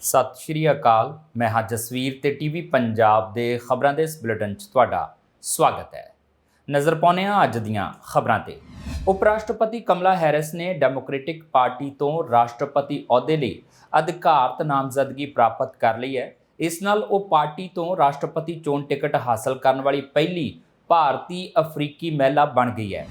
ਸਤਿ ਸ਼੍ਰੀ ਅਕਾਲ। ਮੈਂ ਹਾਂ ਜਸਵੀਰ ਤੇ ਟੀਵੀ ਪੰਜਾਬ ਦੇ ਖਬਰਾਂ ਦੇ ਇਸ ਬੁਲੇਟਿਨ 'ਚ ਤੁਹਾਡਾ ਸਵਾਗਤ ਹੈ। ਨਜ਼ਰ ਪਾਉਂਦੇ ਹਾਂ ਅੱਜ ਦੀਆਂ ਖਬਰਾਂ ਤੇ। ਉਪ ਰਾਸ਼ਟਰਪਤੀ ਕਮਲਾ ਹੈਰਿਸ ਨੇ ਡੈਮੋਕ੍ਰੈਟਿਕ ਪਾਰਟੀ ਤੋਂ ਰਾਸ਼ਟਰਪਤੀ ਅਹੁਦੇ ਲਈ ਅਧਿਕਾਰਤ ਨਾਮਜ਼ਦਗੀ ਪ੍ਰਾਪਤ ਕਰ ਲਈ ਹੈ। ਇਸ ਨਾਲ ਉਹ ਪਾਰਟੀ ਤੋਂ ਰਾਸ਼ਟਰਪਤੀ ਚੋਣ ਟਿਕਟ ਹਾਸਲ ਕਰਨ ਵਾਲੀ ਪਹਿਲੀ ਭਾਰਤੀ ਅਫਰੀਕੀ ਮਹਿਲਾ ਬਣ ਗਈ ਹੈ।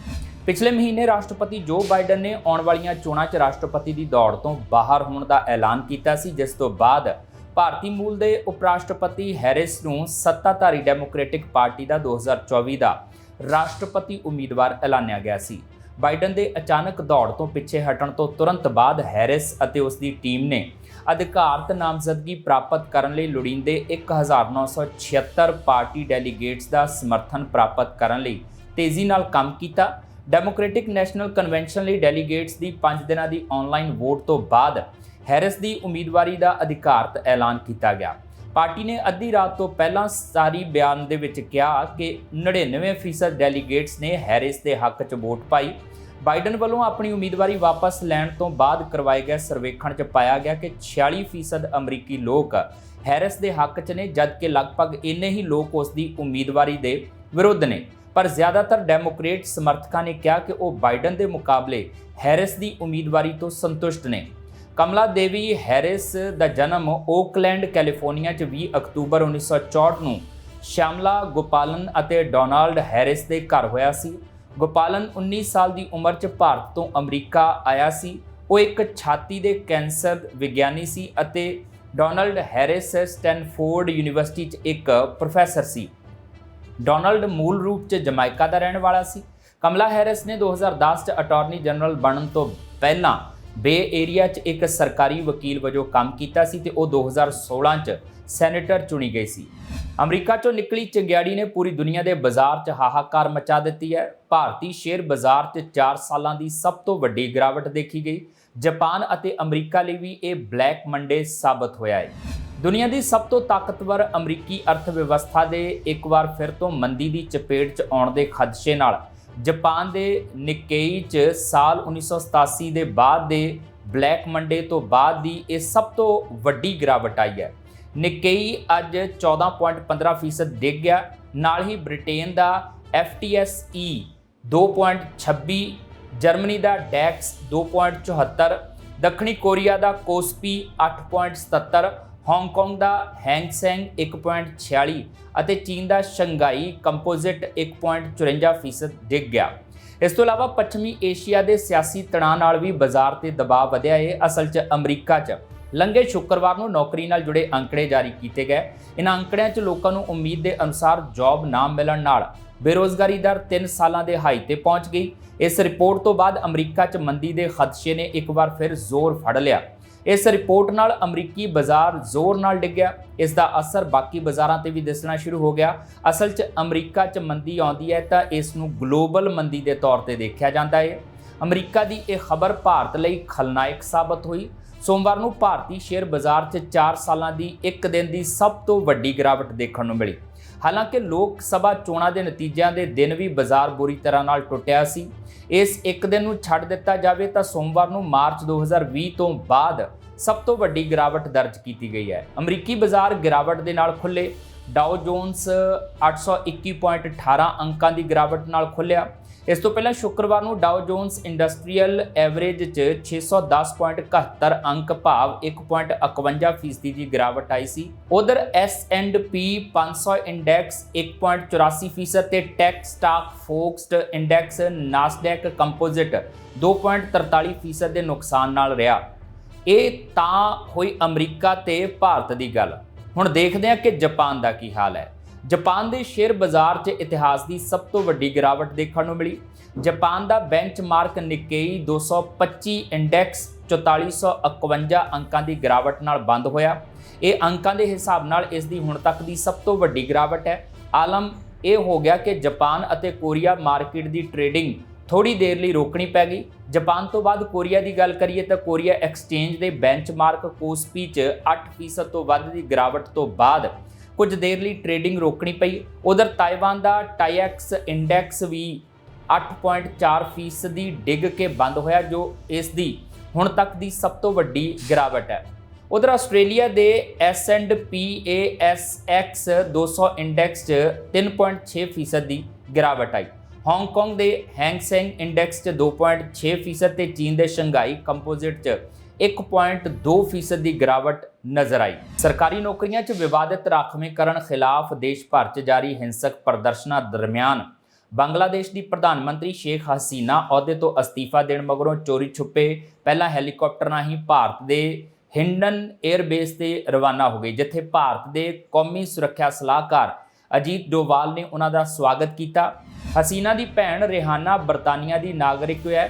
ਪਿਛਲੇ ਮਹੀਨੇ ਰਾਸ਼ਟਰਪਤੀ ਜੋ ਬਾਈਡਨ ਨੇ ਆਉਣ ਵਾਲੀਆਂ ਚੋਣਾਂ 'ਚ ਰਾਸ਼ਟਰਪਤੀ ਦੀ ਦੌੜ ਤੋਂ ਬਾਹਰ ਹੋਣ ਦਾ ਐਲਾਨ ਕੀਤਾ ਸੀ, ਜਿਸ ਤੋਂ ਬਾਅਦ ਭਾਰਤੀ ਮੂਲ ਦੇ ਉਪ ਰਾਸ਼ਟਰਪਤੀ ਹੈਰਿਸ ਨੂੰ ਸੱਤਾਧਾਰੀ ਡੈਮੋਕ੍ਰੈਟਿਕ ਪਾਰਟੀ ਦਾ 2024 ਦਾ ਰਾਸ਼ਟਰਪਤੀ ਉਮੀਦਵਾਰ ਐਲਾਨਿਆ ਗਿਆ ਸੀ। ਬਾਈਡਨ ਦੇ ਅਚਾਨਕ ਦੌੜ ਤੋਂ ਪਿੱਛੇ ਹਟਣ ਤੋਂ ਤੁਰੰਤ ਬਾਅਦ ਹੈਰਿਸ ਅਤੇ ਉਸ ਦੀ ਟੀਮ ਨੇ ਅਧਿਕਾਰਤ ਨਾਮਜ਼ਦਗੀ ਪ੍ਰਾਪਤ ਕਰਨ ਲਈ ਲੋੜੀਂਦੇ 1976 ਪਾਰਟੀ ਡੈਲੀਗੇਟਸ ਦਾ ਸਮਰਥਨ ਪ੍ਰਾਪਤ ਕਰਨ ਲਈ ਤੇਜ਼ੀ ਨਾਲ ਕੰਮ ਕੀਤਾ ਡੈਮੋਕ੍ਰੈਟਿਕ ਨੈਸ਼ਨਲ ਕਨਵੈਨਸ਼ਨ ਲਈ ਡੈਲੀਗੇਟਸ ਦੀ 5 ਦਿਨਾਂ ਦੀ ਆਨਲਾਈਨ ਵੋਟ ਤੋਂ ਬਾਅਦ ਹੈਰਿਸ ਦੀ ਉਮੀਦਵਾਰੀ ਦਾ ਅਧਿਕਾਰਤ ਐਲਾਨ ਕੀਤਾ ਗਿਆ। ਪਾਰਟੀ ਨੇ ਅੱਧੀ ਰਾਤ ਤੋਂ ਪਹਿਲਾਂ ਸਾਰੀ ਬਿਆਨ ਦੇ ਵਿੱਚ ਕਿਹਾ ਕਿ 99% ਡੈਲੀਗੇਟਸ ਨੇ ਹੈਰਿਸ ਦੇ ਹੱਕ 'ਚ ਵੋਟ ਪਾਈ। ਬਾਈਡਨ ਵੱਲੋਂ ਆਪਣੀ ਉਮੀਦਵਾਰੀ ਵਾਪਸ ਲੈਣ ਤੋਂ ਬਾਅਦ ਕਰਵਾਏ ਗਏ ਸਰਵੇਖਣ 'ਚ ਪਾਇਆ ਗਿਆ ਕਿ 46% ਅਮਰੀਕੀ ਲੋਕ ਹੈਰਿਸ ਦੇ ਹੱਕ 'ਚ ਨੇ, ਜਦਕਿ ਲਗਭਗ ਇੰਨੇ ਹੀ ਲੋਕ ਉਸ ਦੀ ਉਮੀਦਵਾਰੀ ਦੇ ਵਿਰੁੱਧ ਨੇ। ਪਰ ਜ਼ਿਆਦਾਤਰ ਡੈਮੋਕ੍ਰੇਟ ਸਮਰਥਕਾਂ ਨੇ ਕਿਹਾ ਕਿ ਉਹ ਬਾਈਡਨ ਦੇ ਮੁਕਾਬਲੇ ਹੈਰਿਸ ਦੀ ਉਮੀਦਵਾਰੀ ਤੋਂ ਸੰਤੁਸ਼ਟ ਨੇ। ਕਮਲਾ ਦੇਵੀ, ਹੈਰਿਸ ਦਾ ਜਨਮ ਓਕਲੈਂਡ, ਕੈਲੀਫੋਰਨੀਆ 'ਚ 20 ਅਕਤੂਬਰ 1964 ਨੂੰ ਸ਼ਾਮਲਾ ਗੋਪਾਲਨ ਅਤੇ ਡੋਨਾਲਡ ਹੈਰਿਸ ਦੇ ਘਰ ਹੋਇਆ ਸੀ। ਗੋਪਾਲਨ 19 ਸਾਲ ਦੀ ਉਮਰ 'ਚ ਭਾਰਤ ਤੋਂ ਅਮਰੀਕਾ ਆਇਆ ਸੀ। ਉਹ ਇੱਕ ਛਾਤੀ ਦੇ ਕੈਂਸਰ ਵਿਗਿਆਨੀ ਸੀ ਅਤੇ ਡੋਨਾਲਡ ਹੈਰਿਸ ਸਟੈਨਫੋਰਡ ਯੂਨੀਵਰਸਿਟੀ 'ਚ ਇੱਕ ਪ੍ਰੋਫੈਸਰ ਸੀ। ਡੋਨਲਡ ਮੂਲ ਰੂਪ 'ਚ ਜਮਾਇਕਾ ਦਾ ਰਹਿਣ ਵਾਲਾ ਸੀ। ਕਮਲਾ ਹੈਰਿਸ ਨੇ 2010 'ਚ ਅਟਾਰਨੀ ਜਨਰਲ ਬਣਨ ਤੋਂ ਪਹਿਲਾਂ ਬੇ ਏਰੀਆ 'ਚ ਇੱਕ ਸਰਕਾਰੀ ਵਕੀਲ ਵਜੋਂ ਕੰਮ ਕੀਤਾ ਸੀ ਤੇ ਉਹ 2016 'ਚ ਸੈਨੇਟਰ ਚੁਣੀ ਗਈ ਸੀ। ਅਮਰੀਕਾ 'ਚੋਂ ਨਿਕਲੀ ਚੰਗਿਆੜੀ ਨੇ ਪੂਰੀ ਦੁਨੀਆ ਦੇ ਬਾਜ਼ਾਰ 'ਚ ਹਾਹਾਕਾਰ ਮਚਾ ਦਿੱਤੀ ਹੈ। ਭਾਰਤੀ ਸ਼ੇਅਰ ਬਾਜ਼ਾਰ 'ਚ 4 ਸਾਲਾਂ ਦੀ ਸਭ ਤੋਂ ਵੱਡੀ ਗਿਰਾਵਟ ਦੇਖੀ ਗਈ। ਜਾਪਾਨ ਅਤੇ ਅਮਰੀਕਾ ਲਈ ਵੀ ਇਹ ਬਲੈਕ ਮੰਡੇ ਸਾਬਤ ਹੋਇਆ ਹੈ। ਦੁਨੀਆ ਦੀ ਸਭ ਤੋਂ ਤਾਕਤਵਰ ਅਮਰੀਕੀ ਅਰਥ ਵਿਵਸਥਾ ਦੇ ਇੱਕ ਵਾਰ ਫਿਰ ਤੋਂ ਮੰਦੀ ਦੀ ਚਪੇਟ 'ਚ ਆਉਣ ਦੇ ਖਦਸ਼ੇ ਨਾਲ ਜਾਪਾਨ ਦੇ ਨਿਕੇਈ 'ਚ ਸਾਲ 1987 ਦੇ ਬਾਅਦ ਦੇ ਬਲੈਕ ਮੰਡੇ ਤੋਂ ਬਾਅਦ ਦੀ ਇਹ ਸਭ ਤੋਂ ਵੱਡੀ ਗਿਰਾਵਟ ਆਈ ਹੈ। ਨਿਕੇਈ ਅੱਜ 14.15% ਡਿੱਗ ਗਿਆ। ਨਾਲ ਹੀ ਬ੍ਰਿਟੇਨ ਦਾ FTSE 2.26 ਜਰਮਨੀ ਦਾ ਡੈਕਸ 2.74 ਦੱਖਣੀ ਕੋਰੀਆ ਦਾ ਕੋਸਪੀ 8.77 ਹਾਂਗਕਾਂਗ ਦਾ ਹੈਂਗਸੈਂਗ 1.46 ਅਤੇ ਚੀਨ ਦਾ ਸ਼ੰਘਾਈ ਕੰਪੋਜ਼ਿਟ 1.54% ਡਿੱਗ ਗਿਆ। ਇਸ ਤੋਂ ਇਲਾਵਾ ਪੱਛਮੀ ਏਸ਼ੀਆ ਦੇ ਸਿਆਸੀ ਤਣਾਅ ਨਾਲ ਵੀ ਬਾਜ਼ਾਰ ਤੇ ਦਬਾਅ ਵਧਿਆ ਹੈ। ਅਸਲ 'ਚ ਅਮਰੀਕਾ 'ਚ ਲੰਘੇ ਸ਼ੁੱਕਰਵਾਰ ਨੂੰ ਨੌਕਰੀ ਨਾਲ ਜੁੜੇ ਅੰਕੜੇ ਜਾਰੀ ਕੀਤੇ ਗਏ। ਇਹਨਾਂ ਅੰਕੜਿਆਂ 'ਚ ਲੋਕਾਂ ਨੂੰ ਉਮੀਦ ਦੇ ਅਨੁਸਾਰ ਜੌਬ ਨਾ ਮਿਲਣ ਨਾਲ ਬੇਰੋਜ਼ਗਾਰੀ ਦਰ 3 ਸਾਲਾਂ ਦੇ ਹਾਈ ਤੇ ਪਹੁੰਚ ਗਈ। ਇਸ ਰਿਪੋਰਟ ਤੋਂ ਬਾਅਦ ਅਮਰੀਕਾ 'ਚ ਮੰਦੀ ਦੇ ਖਦਸ਼ੇ ਨੇ ਇੱਕ ਵਾਰ ਫਿਰ ਜ਼ੋਰ ਫੜ ਲਿਆ। ਇਸ ਰਿਪੋਰਟ ਨਾਲ ਅਮਰੀਕੀ ਬਾਜ਼ਾਰ ਜ਼ੋਰ ਨਾਲ ਡਿੱਗਿਆ। ਇਸ ਦਾ ਅਸਰ ਬਾਕੀ ਬਾਜ਼ਾਰਾਂ ਤੇ ਵੀ ਦਿਸਣਾ ਸ਼ੁਰੂ ਹੋ ਗਿਆ। ਅਸਲ 'ਚ ਅਮਰੀਕਾ 'ਚ ਮੰਦੀ ਆਉਂਦੀ ਹੈ ਤਾਂ ਇਸ ਨੂੰ ਗਲੋਬਲ ਮੰਦੀ ਦੇ ਤੌਰ ਤੇ ਦੇਖਿਆ ਜਾਂਦਾ ਹੈ। ਅਮਰੀਕਾ ਦੀ ਇਹ ਖਬਰ ਭਾਰਤ ਲਈ ਖਲਨਾਇਕ ਸਾਬਤ ਹੋਈ। ਸੋਮਵਾਰ ਨੂੰ ਭਾਰਤੀ ਸ਼ੇਅਰ ਬਾਜ਼ਾਰ 'ਚ 4 ਸਾਲਾਂ ਦੀ ਇੱਕ ਦਿਨ ਦੀ ਸਭ ਤੋਂ ਵੱਡੀ ਗਿਰਾਵਟ ਦੇਖਣ ਨੂੰ ਮਿਲੀ। ਹਾਲਾਂਕਿ ਲੋਕ ਸਭਾ ਚੋਣਾਂ ਦੇ ਨਤੀਜਿਆਂ ਦੇ ਦਿਨ ਵੀ ਬਾਜ਼ਾਰ ਬੁਰੀ ਤਰ੍ਹਾਂ ਨਾਲ ਟੁੱਟਿਆ ਸੀ। ਇਸ ਇੱਕ ਦਿਨ ਨੂੰ ਛੱਡ ਦਿੱਤਾ ਜਾਵੇ ਤਾਂ ਸੋਮਵਾਰ ਨੂੰ ਮਾਰਚ 2020 ਤੋਂ ਬਾਅਦ ਸਭ ਤੋਂ ਵੱਡੀ ਗਿਰਾਵਟ ਦਰਜ ਕੀਤੀ ਗਈ ਹੈ। ਅਮਰੀਕੀ ਬਾਜ਼ਾਰ ਗਿਰਾਵਟ ਦੇ ਨਾਲ ਖੁੱਲੇ ਡਾਓ ਜੋਨਸ 821.18 ਅੰਕਾਂ ਦੀ ਗਿਰਾਵਟ ਨਾਲ ਖੁੱਲਿਆ ਇਸ ਤੋਂ ਪਹਿਲਾਂ ਸ਼ੁੱਕਰਵਾਰ ਨੂੰ ਡਾਓ ਜੋਨਸ ਇੰਡਸਟਰੀਅਲ ਐਵਰੇਜ 'ਚ 610.71 ਅੰਕ ਭਾਵ 1.51 ਫੀਸਦੀ ਦੀ ਗਿਰਾਵਟ ਆਈ ਸੀ। ਉਧਰ S&P 500 ਇੰਡੈਕਸ 1.84 ਫੀਸਦ ਤੇ tech stock focused index Nasdaq composite 2.43 ਫੀਸਦ ਦੇ ਨੁਕਸਾਨ ਨਾਲ ਰਿਹਾ। ਇਹ ਤਾਂ ਹੋਈ ਅਮਰੀਕਾ ਤੇ ਭਾਰਤ ਦੀ ਗੱਲ। ਹੁਣ ਦੇਖਦੇ ਹਾਂ ਕਿ ਜਾਪਾਨ ਦਾ ਕੀ ਹਾਲ ਹੈ। ਜਾਪਾਨ ਦੇ ਸ਼ੇਅਰ ਬਾਜ਼ਾਰ 'ਚ ਇਤਿਹਾਸ ਦੀ ਸਭ ਤੋਂ ਵੱਡੀ ਗਿਰਾਵਟ ਦੇਖਣ ਨੂੰ ਮਿਲੀ। ਜਾਪਾਨ ਦਾ ਬੈਂਚਮਾਰਕ ਨਿਕੇਈ 225 ਇੰਡੈਕਸ 4451 ਅੰਕਾਂ ਦੀ ਗਿਰਾਵਟ ਨਾਲ ਬੰਦ ਹੋਇਆ। ਇਹ ਅੰਕਾਂ ਦੇ ਹਿਸਾਬ ਨਾਲ ਇਸ ਦੀ ਹੁਣ ਤੱਕ ਦੀ ਸਭ ਤੋਂ ਵੱਡੀ ਗਿਰਾਵਟ ਹੈ। ਆਲਮ ਇਹ ਹੋ ਗਿਆ ਕਿ ਜਾਪਾਨ ਅਤੇ ਕੋਰੀਆ ਮਾਰਕੀਟ ਦੀ ਟ੍ਰੇਡਿੰਗ ਥੋੜੀ ਦੇਰ ਲਈ ਰੋਕਣੀ ਪੈ ਗਈ। ਜਾਪਾਨ ਤੋਂ ਬਾਅਦ ਕੋਰੀਆ ਦੀ ਗੱਲ ਕਰੀਏ ਤਾਂ ਕੋਰੀਆ ਐਕਸਚੇਂਜ ਦੇ ਬੈਂਚਮਾਰਕ ਕੋਸਪੀ 'ਚ 8% ਤੋਂ ਵੱਧ ਦੀ ਗਿਰਾਵਟ ਤੋਂ ਬਾਅਦ ਕੁਝ ਦੇਰ ਲਈ ਟ੍ਰੇਡਿੰਗ ਰੋਕਣੀ ਪਈ। ਉਧਰ ਤਾਈਵਾਨ ਦਾ ਟਾਈਐਕਸ ਇੰਡੈਕਸ ਵੀ 8.4% ਦੀ ਡਿੱਗ ਕੇ ਬੰਦ ਹੋਇਆ, ਜੋ ਇਸ ਦੀ ਹੁਣ ਤੱਕ ਦੀ ਸਭ ਤੋਂ ਵੱਡੀ ਗਿਰਾਵਟ ਹੈ। ਉਧਰ ਆਸਟ੍ਰੇਲੀਆ ਦੇ S&P ASX 200 ਇੰਡੈਕਸ 'ਚ 3.6% ਦੀ ਗਿਰਾਵਟ ਆਈ। ਹਾਂਗਕਾਂਗ ਦੇ ਹੈਂਗ ਸੈਂਗ ਇੰਡੈਕਸ 'ਚ 2.6% ਤੇ ਚੀਨ ਦੇ ਸ਼ੰਘਾਈ ਕੰਪੋਜ਼ਿਟ 'ਚ 1.2% ਦੀ ਗਿਰਾਵਟ ਨਜ਼ਰ ਆਈ। ਸਰਕਾਰੀ ਨੌਕਰੀਆਂ 'ਚ ਵਿਵਾਦਿਤ ਰਾਖਵੇਂਕਰਨ ਖਿਲਾਫ ਦੇਸ਼ ਭਰ 'ਚ ਜਾਰੀ ਹਿੰਸਕ ਪ੍ਰਦਰਸ਼ਨਾਂ ਦਰਮਿਆਨ ਬੰਗਲਾਦੇਸ਼ ਦੀ ਪ੍ਰਧਾਨ ਮੰਤਰੀ ਸ਼ੇਖ ਹਸੀਨਾ ਅਹੁਦੇ ਤੋਂ ਅਸਤੀਫਾ ਦੇਣ ਮਗਰੋਂ ਚੋਰੀ ਛੁਪੇ ਪਹਿਲਾਂ ਹੈਲੀਕਾਪਟਰ ਰਾਹੀਂ ਭਾਰਤ ਦੇ ਹਿੰਡਨ 에ਅਰਬੇਸ ਤੇ ਰਵਾਨਾ ਹੋ ਗਈ ਜਿੱਥੇ ਭਾਰਤ ਦੇ ਕੌਮੀ ਸੁਰੱਖਿਆ ਸਲਾਹਕਾਰ ਅਜੀਤ ਡੋਵਾਲ ਨੇ ਉਹਨਾਂ ਦਾ ਸਵਾਗਤ ਕੀਤਾ। ਹਸੀਨਾ ਦੀ ਭੈਣ ਰਿਹਾਨਾ ਬਰਤਾਨੀਆ ਦੀ ਨਾਗਰਿਕ ਹੈ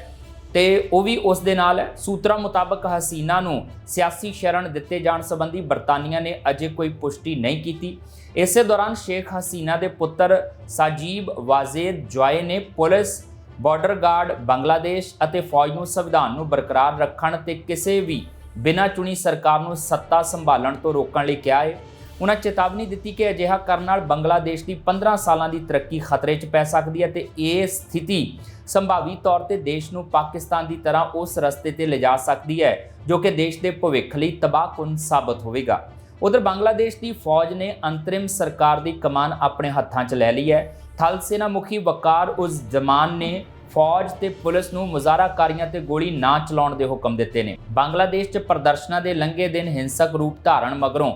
ਤੇ ਉਹ ਵੀ ਉਸ ਦੇ ਨਾਲ ਹੈ। ਸੂਤਰਾਂ ਮੁਤਾਬਕ ਹਸੀਨਾ ਨੂੰ ਸਿਆਸੀ ਸ਼ਰਨ ਦਿੱਤੇ ਜਾਣ ਸੰਬੰਧੀ ਬਰਤਾਨੀਆ ਨੇ ਅਜੇ ਕੋਈ ਪੁਸ਼ਟੀ ਨਹੀਂ ਕੀਤੀ। ਇਸੇ ਦੌਰਾਨ ਸ਼ੇਖ ਹਸੀਨਾ ਦੇ ਪੁੱਤਰ ਸਾਜੀਬ ਵਾਜ਼ੇਦ ਜੁਆਏ ਨੇ ਪੁਲਿਸ, ਬਾਰਡਰ ਗਾਰਡ, ਬੰਗਲਾਦੇਸ਼ ਅਤੇ ਫੌਜ ਨੂੰ ਸੰਵਿਧਾਨ ਨੂੰ ਬਰਕਰਾਰ ਰੱਖਣ ਤੇ ਕਿਸੇ ਵੀ ਬਿਨਾਂ ਚੁਣੀ ਸਰਕਾਰ ਨੂੰ ਸੱਤਾ ਸੰਭਾਲਣ ਤੋਂ ਰੋਕਣ ਲਈ ਕਿਹਾ ਹੈ। ਉਹਨਾਂ ਚੇਤਾਵਨੀ ਦਿੱਤੀ ਕਿ ਅਜਿਹਾ ਕਰਨ ਨਾਲ ਬੰਗਲਾਦੇਸ਼ ਦੀ 15 ਸਾਲਾਂ ਦੀ ਤਰੱਕੀ ਖਤਰੇ 'ਚ ਪੈ ਸਕਦੀ ਹੈ ਤੇ ਇਹ ਸਥਿਤੀ ਸੰਭਾਵੀ ਤੌਰ ਤੇ ਦੇਸ਼ ਨੂੰ ਪਾਕਿਸਤਾਨ ਦੀ ਤਰ੍ਹਾਂ ਉਸ ਰਸਤੇ ਤੇ ਲਿਜਾ ਸਕਦੀ ਹੈ, ਜੋ ਕਿ ਦੇਸ਼ ਦੇ ਭਵਿੱਖ ਲਈ ਤਬਾਹਕੁਨ ਸਾਬਤ ਹੋਵੇਗਾ। ਉਧਰ ਬੰਗਲਾਦੇਸ਼ ਦੀ ਫੌਜ ਨੇ ਅੰਤਰਿਮ ਸਰਕਾਰ ਦੀ ਕਮਾਨ ਆਪਣੇ ਹੱਥਾਂ 'ਚ ਲੈ ਲਈ ਹੈ। ਥਲ ਸੈਨਾ ਮੁਖੀ ਵਕਾਰ ਉਸ ਜਮਾਨ ਨੇ ਫੌਜ ਤੇ ਪੁਲਿਸ ਨੂੰ ਮੁਜ਼ਾਹਰਾਕਾਰੀਆਂ ਤੇ ਗੋਲੀ ਨਾ ਚਲਾਉਣ ਦੇ ਹੁਕਮ ਦਿੱਤੇ ਨੇ। ਬੰਗਲਾਦੇਸ਼ 'ਚ ਪ੍ਰਦਰਸ਼ਨਾਂ ਦੇ ਲੰਘੇ ਦਿਨ ਹਿੰਸਕ ਰੂਪ ਧਾਰਨ ਮਗਰੋਂ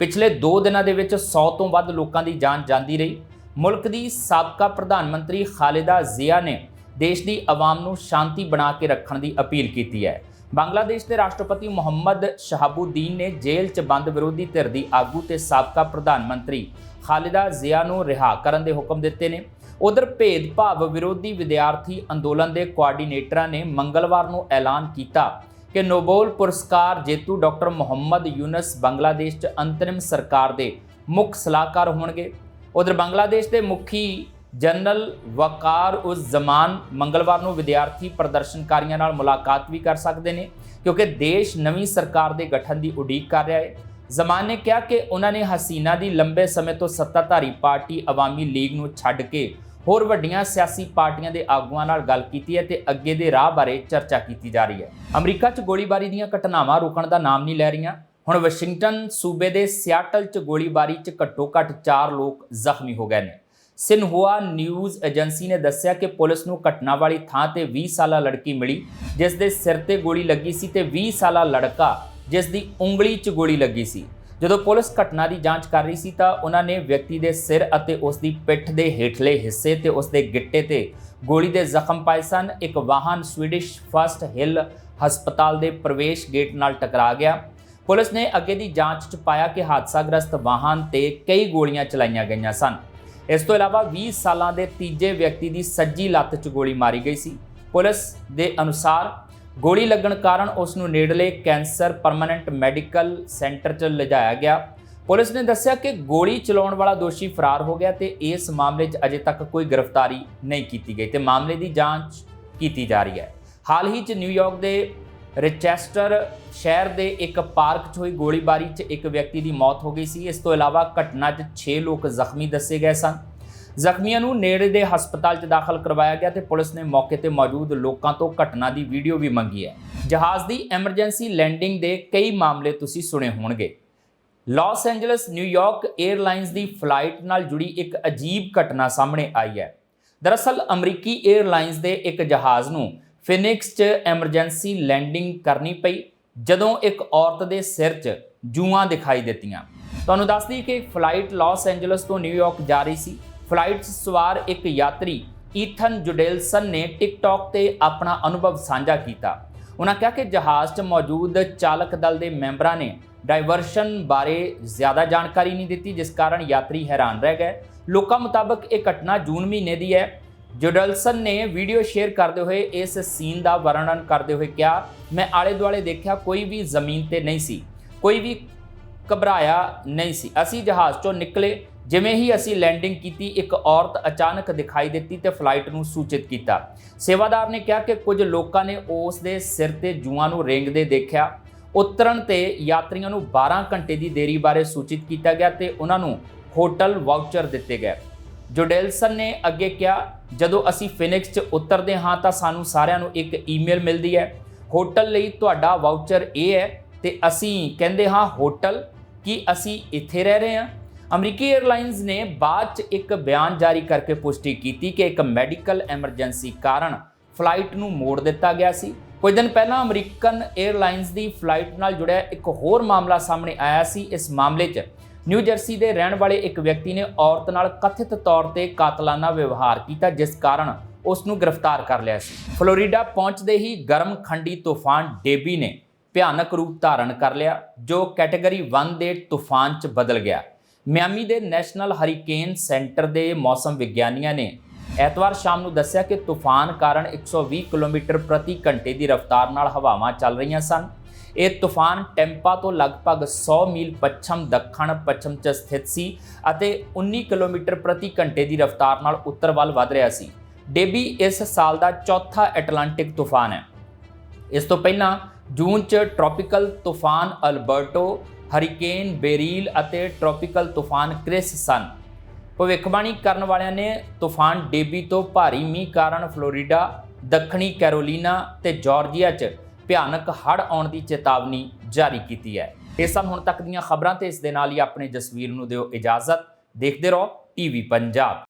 ਪਿਛਲੇ 2 ਦਿਨਾਂ ਦੇ ਵਿੱਚ 100 ਤੋਂ ਵੱਧ ਲੋਕਾਂ ਦੀ ਜਾਨ ਜਾਂਦੀ ਰਹੀ। ਮੁਲਕ ਦੀ ਸਾਬਕਾ ਪ੍ਰਧਾਨ ਮੰਤਰੀ ਖਾਲਿਦਾ ਜ਼ਿਆ ਨੇ ਦੇਸ਼ ਦੀ ਆਵਾਮ ਨੂੰ ਸ਼ਾਂਤੀ ਬਣਾ ਕੇ ਰੱਖਣ ਦੀ ਅਪੀਲ ਕੀਤੀ ਹੈ। ਬੰਗਲਾਦੇਸ਼ ਦੇ ਰਾਸ਼ਟਰਪਤੀ ਮੁਹੰਮਦ ਸ਼ਹਾਬੂਦੀਨ ਨੇ ਜੇਲ੍ਹ 'ਚ ਬੰਦ ਵਿਰੋਧੀ ਧਿਰ ਦੀ ਆਗੂ ਤੇ ਸਾਬਕਾ ਪ੍ਰਧਾਨ ਮੰਤਰੀ ਖਾਲਿਦਾ ਜ਼ਿਆ ਨੂੰ ਰਿਹਾ ਕਰਨ ਦੇ ਹੁਕਮ ਦਿੱਤੇ ਨੇ। ਉਧਰ ਭੇਦਭਾਵ ਵਿਰੋਧੀ ਵਿਦਿਆਰਥੀ ਅੰਦੋਲਨ ਦੇ ਕੋਆਰਡੀਨੇਟਰਾਂ ਨੇ ਮੰਗਲਵਾਰ ਨੂੰ ਐਲਾਨ ਕੀਤਾ ਕਿ ਨੋਬਲ ਪੁਰਸਕਾਰ ਜੇਤੂ ਡਾਕਟਰ ਮੁਹੰਮਦ ਯੂਨਸ ਬੰਗਲਾਦੇਸ਼ 'ਚ ਅੰਤਰਿਮ ਸਰਕਾਰ ਦੇ ਮੁੱਖ ਸਲਾਹਕਾਰ ਹੋਣਗੇ। ਉਧਰ ਬੰਗਲਾਦੇਸ਼ ਦੇ ਮੁਖੀ ਜਨਰਲ ਵਕਾਰ ਉਸ ਜ਼ਮਾਨ ਮੰਗਲਵਾਰ ਨੂੰ ਵਿਦਿਆਰਥੀ ਪ੍ਰਦਰਸ਼ਨਕਾਰੀਆਂ ਨਾਲ ਮੁਲਾਕਾਤ ਵੀ ਕਰ ਸਕਦੇ ਨੇ, ਕਿਉਂਕਿ ਦੇਸ਼ ਨਵੀਂ ਸਰਕਾਰ ਦੇ ਗਠਨ ਦੀ ਉਡੀਕ ਕਰ ਰਿਹਾ ਹੈ। ਜ਼ਮਾਨ ਨੇ ਕਿਹਾ ਕਿ ਉਹਨਾਂ ਨੇ ਹਸੀਨਾ ਦੀ ਲੰਬੇ ਸਮੇਂ ਤੋਂ ਸੱਤਾਧਾਰੀ ਪਾਰਟੀ ਅਵਾਮੀ ਲੀਗ ਨੂੰ ਛੱਡ ਕੇ ਹੋਰ ਵੱਡੀਆਂ ਸਿਆਸੀ ਪਾਰਟੀਆਂ ਦੇ ਆਗੂਆਂ ਨਾਲ ਗੱਲ ਕੀਤੀ ਹੈ ਤੇ ਅੱਗੇ ਦੇ ਰਾਹ ਬਾਰੇ ਚਰਚਾ ਕੀਤੀ ਜਾ ਰਹੀ ਹੈ। ਅਮਰੀਕਾ 'ਚ ਗੋਲੀਬਾਰੀ ਦੀਆਂ ਘਟਨਾਵਾਂ ਰੁਕਣ ਦਾ ਨਾਮ ਨਹੀਂ ਲੈ ਰਹੀਆਂ। ਹੁਣ ਵਾਸ਼ਿੰਗਟਨ, ਸੂਬੇ ਦੇ ਸਿਆਟਲ 'ਚ ਗੋਲੀਬਾਰੀ 'ਚ ਘੱਟੋ-ਘੱਟ 4 ਲੋਕ ਜ਼ਖਮੀ ਹੋ ਗਏ ਨੇ। ਸਿਨਹੁਆ ਨਿਊਜ਼ ਏਜੰਸੀ ਨੇ ਦੱਸਿਆ ਕਿ ਪੁਲਿਸ ਨੂੰ ਘਟਨਾ ਵਾਲੀ ਥਾਂ ਤੇ 20 ਸਾਲਾ ਲੜਕੀ ਮਿਲੀ, ਜਿਸ ਦੇ ਸਿਰ ਤੇ ਗੋਲੀ ਲੱਗੀ ਸੀ ਤੇ 20 ਸਾਲਾ ਲੜਕਾ, ਜਿਸ ਦੀ ਉਂਗਲੀ 'ਚ ਗੋਲੀ ਲੱਗੀ ਸੀ। ਜਦੋਂ ਪੁਲਿਸ ਘਟਨਾ ਦੀ ਜਾਂਚ ਕਰ ਰਹੀ ਸੀ ਤਾਂ ਉਹਨਾਂ ਨੇ ਵਿਅਕਤੀ ਦੇ ਸਿਰ ਅਤੇ ਉਸ ਦੀ ਪਿੱਠ ਦੇ ਹੇਠਲੇ ਹਿੱਸੇ ਤੇ ਉਸ ਦੇ ਗਿੱਟੇ ਤੇ ਗੋਲੀ ਦੇ ਜ਼ਖਮ ਪਾਏ ਸਨ। ਇੱਕ ਵਾਹਨ ਸਵੀਡਿਸ਼ ਫਸਟ ਹਿੱਲ ਹਸਪਤਾਲ ਦੇ ਪ੍ਰਵੇਸ਼ ਗੇਟ ਨਾਲ ਟਕਰਾ ਗਿਆ। ਪੁਲਿਸ ਨੇ ਅੱਗੇ ਦੀ ਜਾਂਚ 'ਚ ਪਾਇਆ ਕਿ ਹਾਦਸਾਗ੍ਰਸਤ ਵਾਹਨ ਤੇ ਕਈ ਗੋਲੀਆਂ ਚਲਾਈਆਂ ਗਈਆਂ ਸਨ। ਇਸ ਤੋਂ ਇਲਾਵਾ 20 ਸਾਲਾਂ ਦੇ ਤੀਜੇ ਵਿਅਕਤੀ ਦੀ ਸੱਜੀ ਲੱਤ 'ਚ ਗੋਲੀ ਮਾਰੀ ਗਈ ਸੀ। ਪੁਲਿਸ ਦੇ ਅਨੁਸਾਰ ਗੋਲੀ ਲੱਗਣ ਕਾਰਨ ਉਸ ਨੂੰ ਨੇੜਲੇ ਕੈਂਸਰ ਪਰਮਨੈਂਟ ਮੈਡੀਕਲ ਸੈਂਟਰ 'ਚ ਲਿਜਾਇਆ ਗਿਆ। ਪੁਲਿਸ ਨੇ ਦੱਸਿਆ ਕਿ ਗੋਲੀ ਚਲਾਉਣ ਵਾਲਾ ਦੋਸ਼ੀ ਫਰਾਰ ਹੋ ਗਿਆ ਤੇ ਇਸ ਮਾਮਲੇ 'ਚ ਅਜੇ ਤੱਕ ਕੋਈ ਗ੍ਰਿਫਤਾਰੀ ਨਹੀਂ ਕੀਤੀ ਗਈ ਤੇ ਮਾਮਲੇ ਦੀ ਜਾਂਚ ਕੀਤੀ ਜਾ ਰਹੀ ਹੈ। ਹਾਲ ਹੀ 'ਚ ਨਿਊਯਾਰਕ ਦੇ ਰਿਚੈਸਟਰ ਸ਼ਹਿਰ ਦੇ ਇੱਕ ਪਾਰਕ 'ਚ ਹੋਈ ਗੋਲੀਬਾਰੀ 'ਚ ਇੱਕ ਵਿਅਕਤੀ ਦੀ ਮੌਤ ਹੋ ਗਈ ਸੀ। ਇਸ ਤੋਂ ਇਲਾਵਾ ਘਟਨਾ 'ਚ 6 ਲੋਕ ਜ਼ਖਮੀ ਦੱਸੇ ਗਏ ਸਨ। ਜ਼ਖਮੀਆਂ ਨੂੰ ਨੇੜੇ ਦੇ ਹਸਪਤਾਲ 'ਚ ਦਾਖਲ ਕਰਵਾਇਆ ਗਿਆ ਤੇ ਪੁਲਿਸ ਨੇ ਮੌਕੇ ਤੇ ਮੌਜੂਦ ਲੋਕਾਂ ਤੋਂ ਘਟਨਾ ਦੀ ਵੀਡੀਓ ਵੀ ਮੰਗੀ ਹੈ। ਜਹਾਜ਼ ਦੀ ਐਮਰਜੈਂਸੀ ਲੈਂਡਿੰਗ ਦੇ ਕਈ ਮਾਮਲੇ ਤੁਸੀਂ ਸੁਣੇ ਹੋਣਗੇ। Los Angeles New York airlines ਦੀ ਫਲਾਈਟ ਨਾਲ ਜੁੜੀ ਇੱਕ ਅਜੀਬ ਘਟਨਾ ਸਾਹਮਣੇ ਆਈ ਹੈ। ਦਰਅਸਲ, ਅਮਰੀਕੀ 에ਅਰਲਾਈਨਸ ਦੇ ਇੱਕ ਜਹਾਜ਼ ਨੂੰ ਫਿਨਿਕਸ 'ਚ ਐਮਰਜੈਂਸੀ ਲੈਂਡਿੰਗ ਕਰਨੀ ਪਈ, ਜਦੋਂ ਇੱਕ ਔਰਤ ਦੇ ਸਿਰ 'ਚ ਜੂਆਂ ਦਿਖਾਈ ਦਿੱਤੀਆਂ। ਤੁਹਾਨੂੰ ਦੱਸਦੀ ਕਿ ਫਲਾਈਟ ਲਾਸ ਐਂਜਲਸ ਤੋਂ ਨਿਊਯਾਰਕ ਜਾ ਰਹੀ ਸੀ। ਫਲਾਈਟ 'ਚ ਸਵਾਰ ਇੱਕ ਯਾਤਰੀ ਈਥਨ ਜੁਡੇਲਸਨ ਨੇ ਟਿਕਟੌਕ ਤੇ ਆਪਣਾ ਅਨੁਭਵ ਸਾਂਝਾ ਕੀਤਾ। ਉਹਨਾਂ ਕਿਹਾ ਕਿ ਜਹਾਜ਼ 'ਚ ਮੌਜੂਦ ਚਾਲਕ ਦਲ ਦੇ ਮੈਂਬਰਾਂ ਨੇ ਡਾਈਵਰਸ਼ਨ ਬਾਰੇ ਜ਼ਿਆਦਾ ਜਾਣਕਾਰੀ ਨਹੀਂ ਦਿੱਤੀ, ਜਿਸ ਕਾਰਨ ਯਾਤਰੀ ਹੈਰਾਨ ਰਹਿ ਗਏ। ਲੋਕਾਂ ਮੁਤਾਬਕ ਇਹ ਘਟਨਾ ਜੂਨ ਮਹੀਨੇ ਦੀ ਹੈ। ਜੁਡਲਸਨ ਨੇ ਵੀਡੀਓ ਸ਼ੇਅਰ ਕਰਦੇ ਹੋਏ ਇਸ ਸੀਨ ਦਾ ਵਰਣਨ ਕਰਦੇ ਹੋਏ ਕਿਹਾ, ਮੈਂ ਆਲੇ ਦੁਆਲੇ ਦੇਖਿਆ, ਕੋਈ ਵੀ ਜ਼ਮੀਨ ਤੇ ਨਹੀਂ ਸੀ, ਕੋਈ ਵੀ ਘਬਰਾਇਆ ਨਹੀਂ ਸੀ। ਅਸੀਂ ਜਹਾਜ਼ ਚੋਂ ਨਿਕਲੇ ਜਿਵੇਂ ਹੀ ਅਸੀਂ ਲੈਂਡਿੰਗ ਕੀਤੀ, ਇੱਕ ਔਰਤ ਅਚਾਨਕ ਦਿਖਾਈ ਦਿੱਤੀ ਤੇ ਫਲਾਈਟ ਨੂੰ ਸੂਚਿਤ ਕੀਤਾ। ਸੇਵਾਦਾਰ ਨੇ ਕਿਹਾ ਕਿ ਕੁਝ ਲੋਕਾਂ ਨੇ ਉਸ ਦੇ ਸਿਰ ਤੇ ਜੂਆਂ ਨੂੰ ਰੇਂਗਦੇ ਦੇਖਿਆ। ਉਤਰਨ ਤੇ ਯਾਤਰੀਆਂ ਨੂੰ 12 ਘੰਟੇ ਦੀ ਦੇਰੀ ਬਾਰੇ ਸੂਚਿਤ ਕੀਤਾ ਗਿਆ ਤੇ ਉਹਨਾਂ ਨੂੰ ਹੋਟਲ ਵਾਊਚਰ ਦਿੱਤੇ ਗਏ। ਜੋਡੈਲਸਨ ਨੇ ਅੱਗੇ ਕਿਹਾ, ਜਦੋਂ ਅਸੀਂ ਫਿਨਿਕਸ 'ਚ ਉਤਰਦੇ ਹਾਂ ਤਾਂ ਸਾਨੂੰ ਸਾਰਿਆਂ ਨੂੰ ਇੱਕ ਈਮੇਲ ਮਿਲਦੀ ਹੈ। ਹੋਟਲ ਲਈ ਤੁਹਾਡਾ ਵਾਊਚਰ ਇਹ ਹੈ ਤੇ ਅਸੀਂ ਕਹਿੰਦੇ ਹਾਂ ਹੋਟਲ ਕਿ ਅਸੀਂ ਇੱਥੇ ਰਹਿ ਰਹੇ ਹਾਂ। ਅਮਰੀਕੀ 에ਅਰਲਾਈਨਸ ਨੇ ਬਾਅਦ ਚ ਇੱਕ ਬਿਆਨ ਜਾਰੀ ਕਰਕੇ ਪੁਸ਼ਟੀ ਕੀਤੀ ਕਿ ਇੱਕ ਮੈਡੀਕਲ ਐਮਰਜੈਂਸੀ ਕਾਰਨ ਫਲਾਈਟ ਨੂੰ ਮੋੜ ਦਿੱਤਾ ਗਿਆ ਸੀ। ਕੁਝ ਦਿਨ ਪਹਿਲਾਂ ਅਮਰੀਕਨ 에ਅਰਲਾਈਨਸ ਦੀ ਫਲਾਈਟ ਨਾਲ ਜੁੜਿਆ ਇੱਕ ਹੋਰ ਮਾਮਲਾ ਸਾਹਮਣੇ ਆਇਆ ਸੀ। ਇਸ ਮਾਮਲੇ 'ਚ ਨਿਊ ਜਰਸੀ ਦੇ ਰਹਿਣ ਵਾਲੇ ਇੱਕ ਵਿਅਕਤੀ ਨੇ ਔਰਤ ਨਾਲ ਕਥਿਤ ਤੌਰ ਤੇ ਕਾਤਲਾਨਾ ਵਿਵਹਾਰ ਕੀਤਾ, ਜਿਸ ਕਾਰਨ ਉਸ ਨੂੰ ਗ੍ਰਿਫਤਾਰ ਕਰ ਲਿਆ ਸੀ। ਫਲੋਰੀਡਾ ਪਹੁੰਚਦੇ ਹੀ ਗਰਮ ਖੰਡੀ ਤੂਫਾਨ ਡੇਬੀ ਨੇ ਭਿਆਨਕ ਰੂਪ ਧਾਰਨ ਕਰ ਲਿਆ, ਜੋ ਕੈਟਾਗਰੀ 1 ਦੇ ਤੂਫਾਨ 'ਚ ਬਦਲ ਗਿਆ। ਮਿਆਮੀ ਦੇ ਨੈਸ਼ਨਲ ਹਰੀਕੇਨ ਸੈਂਟਰ ਦੇ ਮੌਸਮ ਵਿਗਿਆਨੀਆਂ ਨੇ ਐਤਵਾਰ ਸ਼ਾਮ ਨੂੰ ਦੱਸਿਆ ਕਿ ਤੂਫਾਨ ਕਾਰਨ 120 ਕਿਲੋਮੀਟਰ ਪ੍ਰਤੀ ਘੰਟੇ ਦੀ ਰਫ਼ਤਾਰ ਨਾਲ ਹਵਾਵਾਂ ਚੱਲ ਰਹੀਆਂ ਸਨ। ਇਹ ਤੂਫਾਨ ਟੈਂਪਾ ਤੋਂ ਲਗਭਗ 100 ਮੀਲ ਪੱਛਮ, ਦੱਖਣ ਪੱਛਮ 'ਚ ਸਥਿਤ ਸੀ ਅਤੇ 19 ਕਿਲੋਮੀਟਰ ਪ੍ਰਤੀ ਘੰਟੇ ਦੀ ਰਫ਼ਤਾਰ ਨਾਲ ਉੱਤਰ ਵੱਲ ਵਧ ਰਿਹਾ ਸੀ। ਡੇਬੀ ਇਸ ਸਾਲ ਦਾ ਚੌਥਾ ਐਟਲਾਂਟਿਕ ਤੂਫਾਨ ਹੈ। ਇਸ ਤੋਂ ਪਹਿਲਾਂ ਜੂਨ 'ਚ ਟ੍ਰੋਪੀਕਲ ਤੂਫਾਨ ਅਲਬਰਟੋ ਹਰੀਕੇਨ, ਬੇਰੀਲ ਅਤੇ ਟ੍ਰੋਪੀਕਲ ਤੂਫਾਨ ਕ੍ਰਿਸ ਸਨ। ਭਵਿੱਖਬਾਣੀ ਕਰਨ ਵਾਲਿਆਂ ਨੇ ਤੂਫਾਨ ਡੇਬੀ ਤੋਂ ਭਾਰੀ ਮੀਂਹ ਕਾਰਨ ਫਲੋਰੀਡਾ, ਦੱਖਣੀ ਕੈਰੋਲੀਨਾ ਤੇ ਜਾਰਜੀਆ 'ਚ ਭਿਆਨਕ ਹੜ੍ਹ ਆਉਣ ਦੀ ਚੇਤਾਵਨੀ ਜਾਰੀ ਕੀਤੀ ਹੈ। ਇਹ ਸਨ ਹੁਣ ਤੱਕ ਦੀਆਂ ਖਬਰਾਂ ਤੇ ਇਸ ਦੇ ਨਾਲ ਹੀ ਆਪਣੇ ਜਸਵੀਰ ਨੂੰ ਦਿਓ ਇਜਾਜ਼ਤ। ਦੇਖਦੇ ਰਹੋ ਟੀਵੀ ਪੰਜਾਬ।